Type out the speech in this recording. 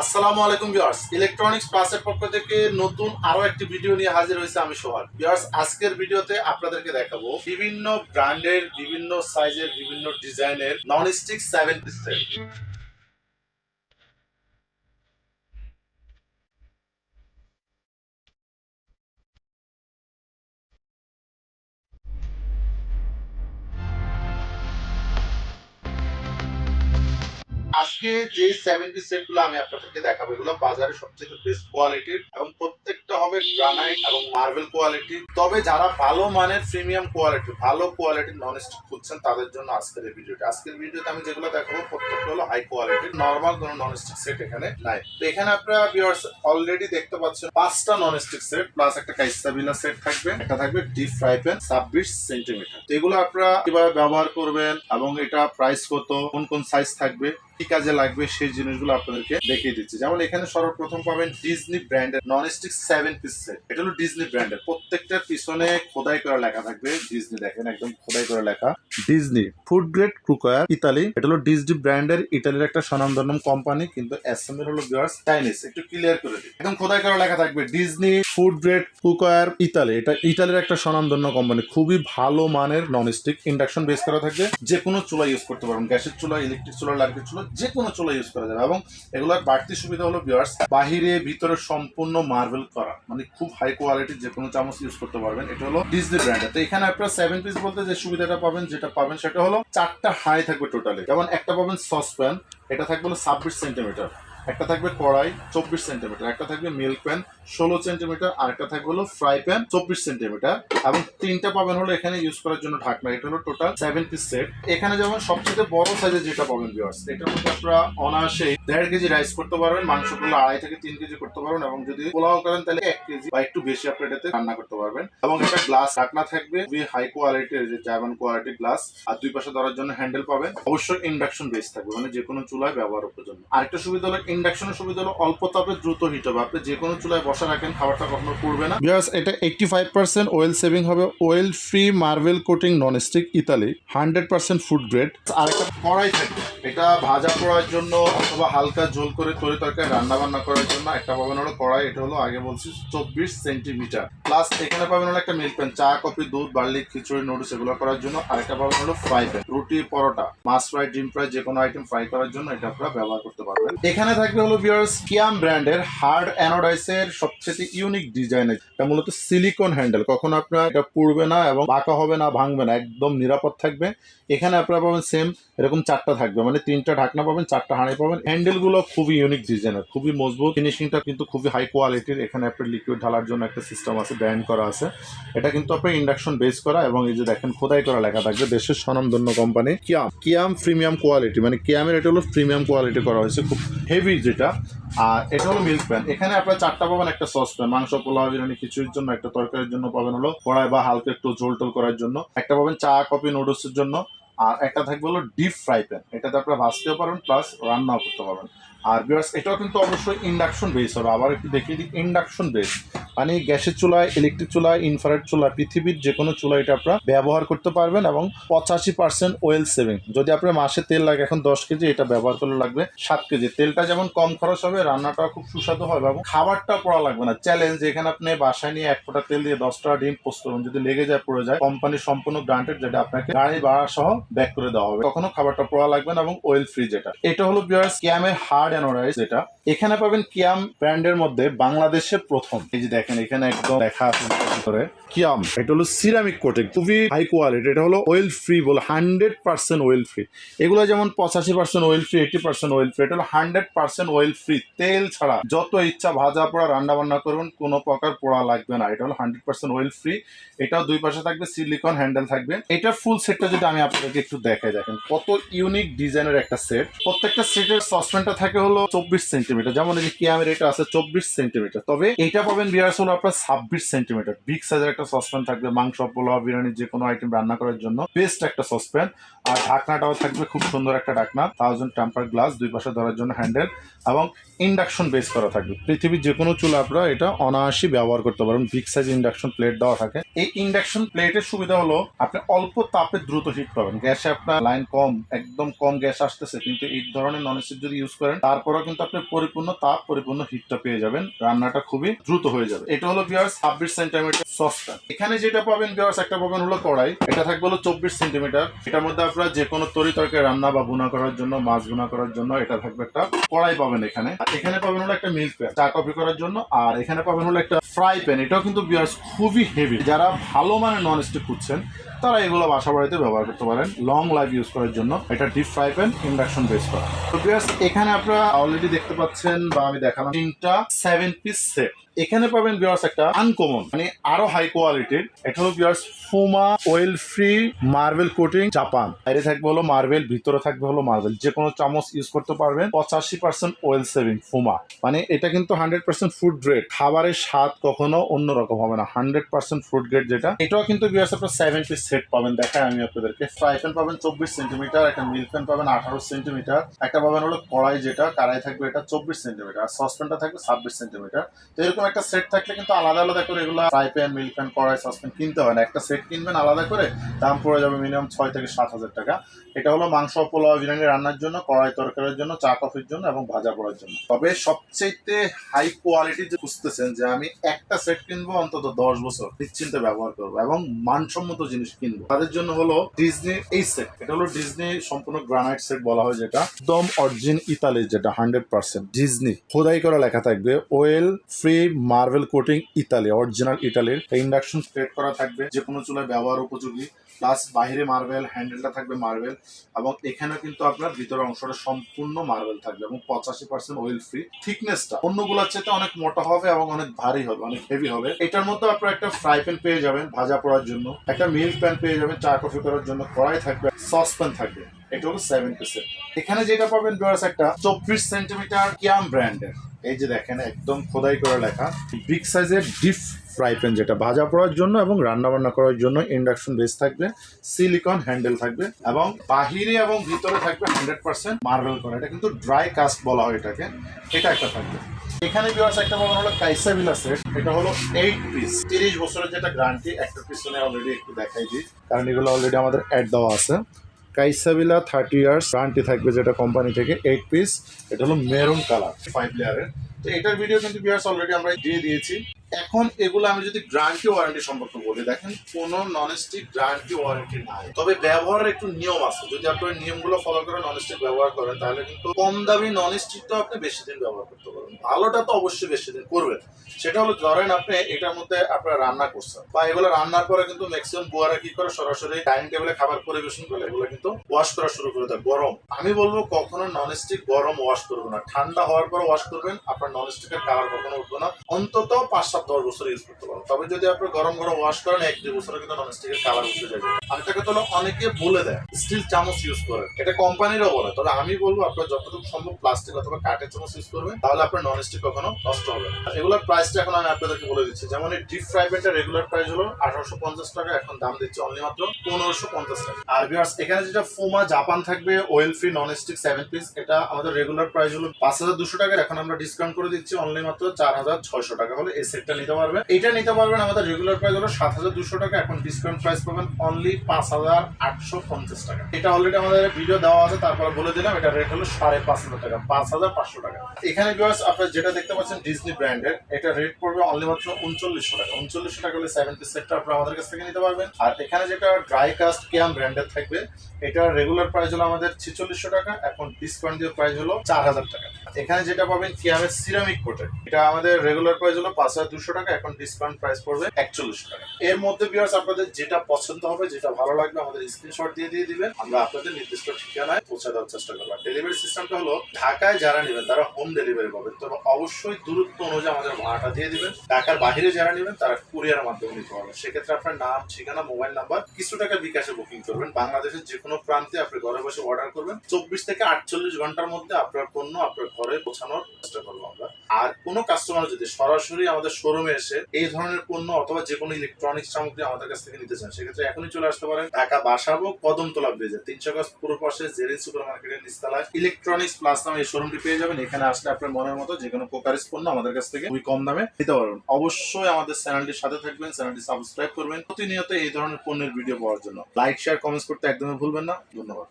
আসসালামু আলাইকুম viewers. Electronics প্লাসের পক্ষ থেকে নতুন আরও একটি ভিডিও নিয়ে হাজির হয়েছে আমি সোহাগ। ভিউয়ার্স, আজকের ভিডিওতে আপনাদেরকে দেখাবো বিভিন্ন ব্র্যান্ডের, বিভিন্ন সাইজের বিভিন্ন ডিজাইনের নন স্টিক সেভেন আজকে যে সেভেন্টি সেটগুলো আমি আপনাদেরকে দেখাবো, এগুলো বাজারে সবচেয়ে বেস্ট কোয়ালিটির এবং প্রত্যেকটা হবে গ্রানাইট এবং মার্বেল কোয়ালিটি তবে যারা ভালো মানের প্রিমিয়াম কোয়ালিটি ভালো কোয়ালিটির নন স্টিক খুঁজছেন, তাদের জন্য আজকের এই ভিডিওটা। আজকের ভিডিওতে আমি যেগুলো দেখাবো, প্রত্যেকটা হলো হাই কোয়ালিটির নর্মাল কোনো নন স্টিক সেট এখানে নাই। তো এখানে আপনারা ভিউয়ার্স অলরেডি দেখতে পাচ্ছেন পাঁচটা নন স্টিক সেট প্লাস একটা কাইসাবিলা সেট থাকবে। একটা থাকবে ডিপ ফ্রাই প্যান ছাব্বিশ সেন্টিমিটার তো এগুলো আপনারা কীভাবে ব্যবহার করবেন এবং এটা প্রাইস কত, কোন কোন সাইজ থাকবে কি কাজে লাগবে সেই জিনিসগুলো আপনাদেরকে দেখিয়ে দিচ্ছি। যেমন এখানে সর্বপ্রথম পাবেন ডিজনি ব্র্যান্ডের non stick seven piece set এটা হলো ডিজনি ব্র্যান্ডের প্রত্যেকটার পিছনে খোদাই করা লেখা থাকবে ডিজনি দেখেন একদম খোদাই করা লেখা। Disney food grade cookware Italy এটা হলো ডিজনি ব্র্যান্ডের ইতালির একটা স্বনামধন্য কোম্পানি কিন্তু অ্যাসেম্বল হলো ভিউয়ার্স চাইনিজ একটু ক্লিয়ার করে দিই। একদম খোদাই করা লেখা থাকবে Disney food grade cookware Italy. এটা ইতালির একটা স্বনামধন্য কোম্পানি খুবই ভালো মানের নন স্টিক ইন্ডাকশন বেস করা থাকবে। যে কোনো চুলা ইউজ করতে পারবেন। গ্যাসের চুলা ইলেকট্রিক চুলা লাইটের চুলা যে কোনো চুলা ইউজ করা যাবে। এবং এগুলোর বাড়তি সুবিধা হলো ভিউয়ার্স বাহিরে, ভিতরে সম্পূর্ণ মার্বেল করা। মানে খুব হাই কোয়ালিটির যে কোনো চামচ ইউজ করতে পারবেন। এটা হলো ডিজনি ব্র্যান্ডের তো এখানে আপনারা সেভেন পিস বলতে যে সুবিধাটা পাবেন, যেটা পাবেন সেটা হলো চারটা হাই থাকবে টোটালি যেমন একটা পাবেন সসপ্যান এটা থাকবে হলো ছাব্বিশ সেন্টিমিটার একটা থাকবে কড়াই চব্বিশ সেন্টিমিটার, একটা থাকবে মিল্ক প্যান ষোলো সেন্টিমিটার, আর একটা থাকবে হলো ফ্রাই প্যান চব্বিশ সেন্টিমিটার। এবং তিনটা পাবেন হলো এখানে ইউজ করার জন্য ঢাকনা, এটা হলো টোটাল সেভেন পিস সেট এখানে যেমন সবচেয়ে বড় সাইজের যেটা পাবেন ভিউয়ার্স এটার মধ্যে আপনারা অনায়াসেই দেড় কেজি রাইস করতে পারবেন, মাংসগুলো আড়াই থেকে তিন কেজি করতে পারবেন, এবং যদি পোলাও করেন তাহলে এক কেজি বা একটু বেশি আপনি এটাতে রান্না করতে পারবেন। এবং একটা গ্লাস ঢাকনা থাকবে, খুবই হাই কোয়ালিটির যে জার্মান কোয়ালিটির গ্লাস আর দুই পাশে ধরার জন্য হ্যান্ডেল পাবেন। অবশ্যই ইন্ডাকশন বেস থাকবে মানে যে কোনো চুলায় ব্যবহার জন্য। আরেকটা সুবিধা হলো ইন্ডাকশনের সুবিধা হলো অল্প তাপে দ্রুত হিট হবে। আপনি যে কোনো চুলায় বসা রাখেন খাবারটা কখনো পুড়বে না। বিকজ এটা eighty five percent oil saving হবে। Oil free marble coating non stick Italy hundred percent food grade আর একটা কড়াই থাকবে। এটা ভাজা পোড়ার জন্য অথবা হালকা ঝোল করে তরি তরকারি রান্না বান্না করার জন্য একটা পাবেন হলো কড়াই। এটা হলো আগে বলছি চব্বিশ সেন্টিমিটার। প্লাস এখানে পাবেন হলো একটা মিল্ক প্যান চা কফি দুধ বার্লি খিচুড়ি নুডলস এগুলো করার জন্য। আরেকটা পাবেন হলো ফ্রাই প্যান রুটি পরোটা মাছ ফ্রাই ডিম ফ্রাই যে কোনো আইটেম ফ্রাই করার জন্য এটা আপনারা ব্যবহার করতে পারবেন। এখানে থাকবে হলো বিয়ার্স কিয়াম ব্র্যান্ডের হার্ড অ্যানোডাইসের সবচেয়ে ইউনিক ডিজাইনের এটা মূলত সিলিকন হ্যান্ডেল কখনো আপনার এটা পুড়বে না এবং বাঁকা হবে না, ভাঙবে না, একদম নিরাপদ থাকবে। এখানে আপনারা পাবেন সেম এরকম চারটা থাকবে। মানে তিনটা ঢাকনা পাবেন, চারটা হাঁড়ি পাবেন। হ্যান্ডেলগুলো খুবই ইউনিক ডিজাইনের খুবই মজবুত। ফিনিশিংটা কিন্তু খুবই হাই কোয়ালিটির এখানে আপনার লিকুইড ঢালার জন্য একটা সিস্টেম আছে ব্যান্ড করা আছে। এটা কিন্তু আপনার ইন্ডাকশন বেস করা এবং এই যে দেখেন, খোদাই করা লেখা থাকবে দেশের স্বনামধন্য কোম্পানি কিয়াম কিয়াম প্রিমিয়াম কোয়ালিটি মানে কিয়ামের এটা হলো প্রিমিয়াম কোয়ালিটি করা হয়েছে। খুব হেভি যেটা, আর এটা হলো মিল্ক প্যান এখানে আপনার চারটা পাবেন, একটা সস প্যান মাংস, পোলাও, বিরিয়ানি খিচুড়ির জন্য, একটা তরকারির জন্য পাবেন হলো কড়াই বা হালকা একটু ঝোল টোল করার জন্য। একটা পাবেন চা, কফি, নুডলসের জন্য, আর একটা থাকবে হলো ডিপ ফ্রাই প্যান এটাতে আপনারা ভাজতেও পারবেন প্লাস রান্নাও করতে পারবেন। আর বিয়ার্স এটাও কিন্তু অবশ্যই ইন্ডাকশন বেস হবে। আবার একটু দেখিয়ে দিই ইন্ডাকশন বেস মানে গ্যাসের চুলায় ইলেকট্রিক চুলায় ইনফ্রারেড চুলা পৃথিবীর যে কোনো চুলা এটা আপনারা ব্যবহার করতে পারবেন এবং পঁচাশি পার্সেন্ট ওয়েল সেভিং যদি আপনার মাসে তেল লাগে, এখন দশ কেজি এটা ব্যবহার করলে লাগবে সাত কেজি। তেলটা যেমন কম খরচ হবে, রান্নাটাও খুব সুস্বাদু হবে এবং খাবারটা পড়া লাগবে না। চ্যালেঞ্জ এখানে আপনি বাসায় নিয়ে এক ফোঁটা তেল দিয়ে দশটা ডিম পোস্ট করুন। যদি লেগে যায়, পড়ে যায় কোম্পানি সম্পূর্ণ গ্রান্টেড যেটা আপনাকে গাড়ি ভাড়া সহ ব্যাক করে দেওয়া হবে। কখনো খাবারটা পড়া লাগবে না এবং ওয়েল ফ্রি যেটা। এটা হলো বিয়ার্স ক্যামের হার্ড অ্যানোরাইজ যেটা। এখানে পাবেন কিয়াম ব্র্যান্ডের মধ্যে বাংলাদেশের প্রথম। এই যে এখানে একদম লেখা আছে কিয়াম এটা হলো সিরামিক কোটিং খুবই হাই কোয়ালিটি এটা হলো ফ্রি বলে হান্ড্রেড পার্সেন্ট ফ্রি এগুলো যেমন পঁচাশি percent free eighty percent free এটা হলো হান্ড্রেড পার্সেন্ট ফ্রি তেল ছাড়া। যত ইচ্ছা ভাজা পোড়া রান্না বান্না কোনো প্রকার পোড়া লাগবে না। এটা হলো হান্ড্রেড পার্সেন্ট ফ্রি এটাও দুই পাশে থাকবে সিলিকন হ্যান্ডেল থাকবে। এটার ফুল সেটটা যদি আমি আপনাদেরকে একটু দেখাই, দেখেন, কত ইউনিক ডিজাইনের একটা সেট প্রত্যেকটা সেটের সসপ্যানটা থাকে হলো চব্বিশ সেন্টিমিটার যেমন এই যে কিয়ামের এটা আছে চব্বিশ সেন্টিমিটার তবে এটা পাবেন বিয়ার বিয়ার্স হলো আপনার ছাব্বিশ সেন্টিমিটার। বিগ সাইজের একটা সসপ্যান থাকবে, মাংস, পোলাও, বিরিয়ানি যে কোনো আইটেম রান্না করার জন্য। বেস্ট একটা সসপ্যান। আর ঢাকনাটাও থাকবে খুব সুন্দর একটা ঢাকনা থাউজেন্ড টেম্পার গ্লাস দুই পাশে ধরার জন্য হ্যান্ডেল এবং ইন্ডাকশন বেস করা থাকবে। পৃথিবীর যে কোনো চুলা আপনারা এটা অনায়াসই ব্যবহার করতে পারেন। বিগ সাইজ ইন্ডাকশন প্লেট দেওয়া থাকে। এই ইন্ডাকশন প্লেটের সুবিধা হলো, আপনি অল্প তাপে দ্রুত হিট পাবেন। গ্যাসে আপনার লাইন কম, একদম কম গ্যাস আসতেছে, কিন্তু এই ধরনের নন স্টিক যদি ইউজ করেন, তারপরেও কিন্তু আপনি পরিপূর্ণ তাপ, পরিপূর্ণ হিটটা পেয়ে যাবেন। রান্নাটা খুবই দ্রুত হয়ে যাবে। এটা হলো বিয়ার্স ছাব্বিশ সেন্টিমিটার সসপ্যান এখানে যেটা পাবেন বিয়ার্স একটা পাবেন হলো কড়াই। এটা থাকবে হলো চব্বিশ সেন্টিমিটার এটার মধ্যে আপনারা যে কোনো তরি তরকারি রান্না বা বুনা করার জন্য, মাছ বুনা করার জন্য এটা থাকবে একটা কড়াই পাবেন এখানে। এখানে পাবেন হলো একটা মিল্ক প্যান চা কফি করার জন্য। আর এখানে পাবেন হলো একটা ফ্রাই প্যান এটাও কিন্তু বিয়ার্স খুবই হেভি যারা ভালো মানের নন স্টিক খুঁজছেন, তারা এগুলো বাসা বাড়িতে ব্যবহার করতে পারেন লং লাইফ ইউজ করার জন্য। এটা deep fry pan induction base করা। তো বিয়ার্স এখানে আপনারা অলরেডি দেখতে পাচ্ছেন বা আমি দেখালাম তিনটা সেভেন পিস সেট এখানে পাবেন বিয়ার্স একটা আনকমন মানে আরও হাই কোয়ালিটির হলো বিয়ার্স ফুমা oil free marble coating Japan বাইরে থাকবে হলো মার্বেল ভিতরে থাকবে হলো মার্বেল যে কোনো চামচ ইউজ করতে পারবেন। পঁচাশি পার্সেন্ট ওয়েল সেভিং ফুমা মানে এটা কিন্তু হান্ড্রেড পার্সেন্ট ফুড গ্রেড খাবারের স্বাদ কখনো অন্যরকম হবে না। হান্ড্রেড পার্সেন্ট ফুড গ্রেড যেটা। এটাও কিন্তু বিয়ার্স আপনার সেভেন পিস সেট পাবেন। দেখায় আমি আপনাদেরকে। ফ্রাই প্যান পাবেন চব্বিশ সেন্টিমিটার একটা মিল্ক প্যান পাবেন আঠারো সেন্টিমিটার একটা পাবেন হলো কড়াই যেটা, কড়াই থাকবে এটা চব্বিশ সেন্টিমিটার আর সসপ্যানটা থাকবে ছাব্বিশ সেন্টিমিটার তো এরকম একটা সেট থাকলে কিন্তু আলাদা আলাদা করে এগুলো ফ্রাই প্যান মিল্ক প্যান কড়াই সসপ্যান কিনতে হয় না। একটা সেট কিনবেন আলাদা করে, দাম পড়ে যাবে মিনিমাম ছয় থেকে সাত হাজার টাকা। এটা হলো মাংস, পোলাও, বিরিয়ানি রান্নার জন্য, কড়াই তরকারির জন্য, চা, কফির জন্য এবং ভাজা পড়ার জন্য। তবে সবচেয়ে হাই কোয়ালিটি যে খুঁজতেছেন যে আমি একটা সেট কিনবো, অন্তত দশ বছর নিশ্চিন্তে ব্যবহার করব এবং মানসম্মত জিনিস কিনবো। তাদের জন্য হলো ডিজনি এই সেট এটা হলো ডিজনি সম্পূর্ণ গ্রানাইট সেট বলা হয় যেটা। একদম অরিজিন ইতালির যেটা হান্ড্রেড পার্সেন্ট ডিজনি খোদাই করা লেখা থাকবে oil free marble coating Italy original ইতালির। ইন্ডাকশন প্লেট করা থাকবে যে কোনো চুলায় ব্যবহার উপযোগী। প্লাস বাইরে মার্বেল হ্যান্ডেলটা থাকবে মার্বেল। এবং এখানে কিন্তু আপনার ভিতরের অংশটা সম্পূর্ণ মার্বেল থাকবে এবং পঁচাশি পার্সেন্ট অয়েল ফ্রি থিকনেসটা অন্যগুলোর চেয়ে অনেক মোটা হবে এবং অনেক ভারী হবে, অনেক হেভি হবে। এটার মধ্যে আপনার একটা ফ্রাই প্যান পেয়ে যাবেন ভাজা পোড়ার জন্য। একটা মিল্ক প্যান পেয়ে যাবেন চা কফি করার জন্য। কড়াই থাকবে সস প্যান থাকবে। এটা হলো সেভেন এখানে যেটা পাবেন বিয়ার্স একটা চব্বিশ সেন্টিমিটার কিয়াম ব্র্যান্ডের এই যে দেখেন, একদম খোদাই করে লেখা। বিগ সাইজের ডিপ ফ্রাই প্যান যেটা, ভাজা পোড়ার জন্য এবং রান্না বান্না করার জন্য ইন্ডাকশন বেস থাকবে সিলিকন হ্যান্ডেল থাকবে এবং বাহিরে এবং ভিতরে থাকবে হান্ড্রেড পার্সেন্ট মার্বেল করা। এটা কিন্তু ড্রাই কাস্ট বলা হয় এটাকে। এটা একটা থাকবে। এখানে বিয়ার্স একটা পাবেন হলো কাইসাবিলা সেট এটা হলো এইট পিস তিরিশ বছরের যেটা গ্যারান্টি একটা পিছনে অলরেডি একটু দেখাই দিই। কারণ এগুলো অলরেডি আমাদের অ্যাড দেওয়া আছে। কাইসাবিলা থার্টি ইয়ার্স গ্যারান্টি থাকবে যেটা কোম্পানি থেকে এইট পিস এটা হলো মেরুন কালার ফাইভ লেয়ারের তো এটার ভিডিও কিন্তু অলরেডি আমরা দিয়ে দিয়েছি। এখন এগুলো আমি যদি গ্যারান্টি ওয়ারেন্টি সম্পর্কে বলি, দেখেন কোনো নন স্টিক গ্যারান্টি ওয়ারেন্টি নাই। তবে ব্যবহারের একটু নিয়ম আছে। যদি আপনার নিয়মগুলো ফলো করে নন স্টিক ব্যবহার করেন, তাহলে কিন্তু কম দামি নন স্টিকটা আপনি বেশি দিন ব্যবহার করতে পারবেন। ভালোটা তো অবশ্যই বেশি দিন করবেন। সেটা হলো ধরেন আপনি এটার মধ্যে আপনার রান্না করছেন, বা এগুলো রান্নার পরে কিন্তু ম্যাক্সিমাম বুয়ারা কি করে? সরাসরি ডাইনিং টেবিলে খাবার পরিবেশন করে, এগুলো কিন্তু ওয়াশ করা শুরু করে দেয় গরম। আমি বলব কখনো নন স্টিক গরম ওয়াশ করব না। ঠান্ডা হওয়ার পর ওয়াশ করবেন, আপনার নন স্টিকের কালার কখনো উঠবে না। অন্তত পাঁচ সাত দশ বছর ইউজ করতে পারবেন তবে যদি আপনি গরম গরম ওয়াশ করেন, এক দুই বছরে কিন্তু নন স্টিকের কালার উঠে যাবে আরেকটা কথা হলো অনেকে বলে দেয় স্টিল চামচ ইউজ করেন। এটা কোম্পানিরও বলে। তবে আমি বলব আপনার যতটুকু সম্ভব প্লাস্টিক অথবা কাঠের চামচ ইউজ করবেন, তাহলে আপনার নন স্টিক কখনো নষ্ট হবে এগুলোর প্রাইসটা এখন আমি আপনাদেরকে বলে দিচ্ছি। যেমন এই ডিপ ফ্রাই প্যানটা রেগুলার প্রাইস হলো আঠারোশো পঞ্চাশ টাকা, এখন দাম দিচ্ছে অনলি মাত্র পনেরোশো পঞ্চাশ টাকা। আর ভিউয়ার্স এখানে যেটা ফোমা জাপান থাকবে oil free non stick seven piece এটা আমাদের রেগুলার প্রাইস হলো পাঁচ হাজার দুশো টাকা এখন আমরা ডিসকাউন্ট করে দিচ্ছি অনলি মাত্র চার হাজার ছয়শো টাকা। হলে এই সেটটা নিতে পারবেন। এটা নিতে পারবেন আমাদের রেগুলার প্রাইস হলো সাত হাজার দুশো টাকা। এখন ডিসকাউন্ট প্রাইস পাবেন অনলি পাঁচ হাজার আটশো পঞ্চাশ টাকা। এটা অলরেডি আমাদের ভিডিও দেওয়া আছে, তারপর বলে দিলাম, এটা রেট হলো সাড়ে পাঁচ হাজার টাকা, পাঁচ হাজার পাঁচশো টাকা। এখানে ভিউয়ার্স আপনার যেটা দেখতে পাচ্ছেন ডিজনি ব্র্যান্ডের এটা রেট পড়বে অনলি মাত্র উনচল্লিশশো টাকা। উনচল্লিশশো টাকা হলে সেভেন পিস সেটটা আপনারা আমাদের কাছ থেকে নিতে পারবেন। আর এখানে যেটা ড্রাই কাস্ট কেয়াম ব্র্যান্ডের থাকবে, এটা রেগুলার প্রাইস হলো আমাদের ছিচল্লিশশো টাকা, এখন ডিসকাউন্ট দিয়ে প্রাইস হলো চার হাজার টাকা। এখানে যেটা পাবেন কিয়ামের সিরামিক কোটের এটা আমাদের রেগুলার প্রাইস হলো পাঁচ হাজার দুশো টাকা, এখন ডিসকাউন্ট প্রাইস পড়বে একচল্লিশশো টাকা। এর মধ্যে বিয়ার্স আপনাদের যেটা পছন্দ হবে, যেটা ভালো লাগবে, আমাদের স্ক্রিনশট দিয়ে দিয়ে দিবেন। আমরা আপনাদের নির্দিষ্ট ঠিকানায় পৌঁছে দেওয়ার চেষ্টা করব। ডেলিভারি সিস্টেমটা হলো ঢাকায় যারা নেবেন, তারা হোম ডেলিভারি পাবেন। তবে অবশ্যই দূরত্ব অনুযায়ী আমাদের ভাড়াটা দিয়ে দিবেন। ঢাকার বাইরে যারা নেবেন, তারা কুরিয়ার মাধ্যমে নিতে পারবেন। সেক্ষেত্রে আপনার নাম, ঠিকানা মোবাইল নাম্বার কিছু টাকা বিকাশে বুকিং করবেন। বাংলাদেশের যে কোনো প্রান্তে আপনি ঘরে বসে অর্ডার করবেন। চব্বিশ থেকে আটচল্লিশ ঘণ্টার মধ্যে আপনার পণ্য আপনার ঘরে পৌঁছানোর চেষ্টা করব আমরা। আর কোনো কাস্টমার যদি সরাসরি আমাদের শোরুমে এসে এই ধরনের পণ্য অথবা যে কোনো ইলেকট্রনিক্স সামগ্রী আমাদের কাছ থেকে নিতে চান, সেক্ষেত্রে এখনই চলে আসতে পারেন ঢাকা বাসাবো কদমতলা ব্রিজে। তিনশো গজ পুরো পাশে জেরিন সুপার মার্কেটের নিস্তালায় ইলেকট্রনিক্স প্লাস নামে এই শোরুমটি পেয়ে যাবেন। এখানে আসলে আপনার মনের মতো যে কোনো কোকারিস পণ্য আমাদের কাছ থেকে খুবই কম দামে নিতে পারবেন। অবশ্যই আমাদের চ্যানেলটির সাথে থাকবেন, চ্যানেলটি সাবস্ক্রাইব করবেন প্রতিনিয়ত এই ধরনের পণ্যের ভিডিও পাওয়ার জন্য। লাইক শেয়ার কমেন্টস করতে একদমই ভুলবেন না। ধন্যবাদ।